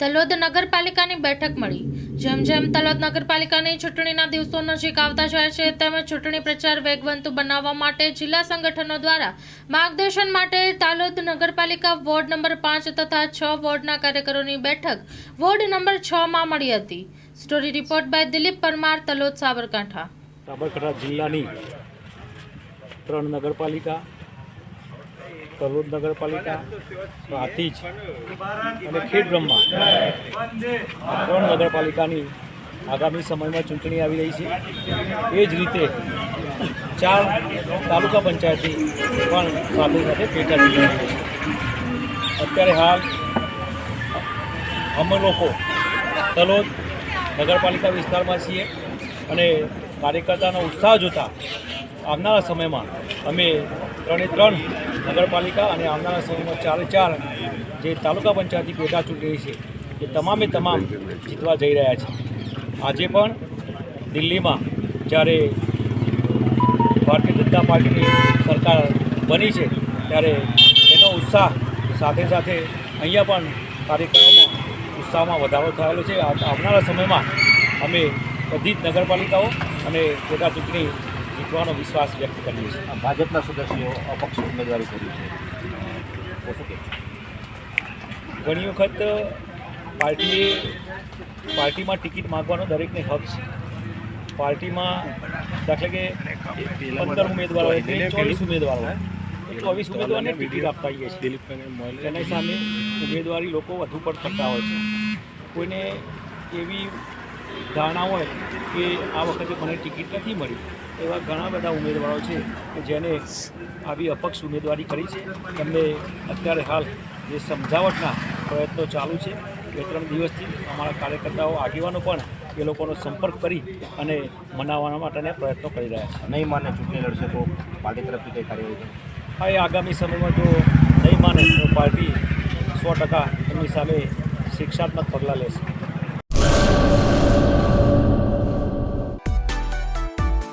તલોદ નગરપાલિકાની બેઠક મળી. જેમ જેમ તલોદ નગરપાલિકાની ચૂંટણીના દિવસો નજીક આવતા જાય છે, તેમ ચૂંટણી પ્રચાર વેગવંતુ બનાવવા માટે જિલ્લા સંગઠનો દ્વારા માર્ગદર્શન માટે તાલોદ નગરપાલિકા વોર્ડ નંબર પાંચ તથા છ વોર્ડના કાર્યકરોની બેઠક વોર્ડ નંબર છ માં મળી હતી. Story report by Dilip Parmar, Talod Sabarkantha. Sabarkantha જિલ્લાની ત્રણ નગરપાલિકા તલોદ નગરપાલિકા પ્રાંતિજ અને ખેડબ્રહ્મા આ ત્રણ નગરપાલિકાની આગામી સમયમાં ચૂંટણી આવી રહી છે. એ જ રીતે ચાર તાલુકા પંચાયતની પણ સાથે સાથે પેટા ચૂંટણી છે. અત્યારે હાલ અમે લોકો તલોદ નગરપાલિકા વિસ્તારમાં છીએ અને કાર્યકર્તાનો ઉત્સાહ જોતા આવનારા સમયમાં અમે ત્રણે ત્રણ નગરપાલિકા અને આવનારા સમયમાં ચારે ચાર જે તાલુકા પંચાયતની પેટા ચૂંટણી છે, એ તમામે તમામ જીતવા જઈ રહ્યા છે. આજે પણ દિલ્હીમાં જ્યારે ભારતીય જનતા પાર્ટીની સરકાર બની છે, ત્યારે એનો ઉત્સાહ સાથે સાથે અહીંયા પણ કાર્યક્રમોમાં ઉત્સાહમાં વધારો થયેલો છે. આવનારા સમયમાં અમે બધી જ નગરપાલિકાઓ અને પેટા ચૂંટણી જીતવાનો વિશ્વાસ વ્યક્ત કરીએ છીએ. ભાજપના સદસ્યો અપક્ષ ઉમેદવારી કરી છે? ઘણી વખત પાર્ટીએ પાર્ટીમાં ટિકિટ માગવાનો દરેકને હક છે. પાર્ટીમાં દાખલા કે પંદર ઉમેદવારો હોય ચોવીસ ઉમેદવારો હોય ચોવીસ ઉમેદવારને ટિકિટ આપતા હોઈએ છીએ. તેના સામે ઉમેદવારી લોકો વધુ પણ થતા હોય છે. કોઈને એવી ધારણા હોય કે આ વખતે મને ટિકિટ નથી મળી એવા ઘણા બધા ઉમેદવારો છે કે જેને આવી અપક્ષ ઉમેદવારી કરી છે. એમને અત્યારે હાલ જે સમજાવટના પ્રયત્નો ચાલુ છે બે ત્રણ દિવસથી અમારા કાર્યકર્તાઓ આગેવાનો પણ એ લોકોનો સંપર્ક કરી અને મનાવવા માટેના પ્રયત્નો કરી રહ્યા છે. નહીં માને ચૂંટણી લડશે તો પાર્ટી તરફથી કંઈ કાર્યવાહી? હા એ આગામી સમયમાં જો નહીં માને તો પાર્ટી સો ટકા એમની સામે શિક્ષાત્મક પગલાં લેશે.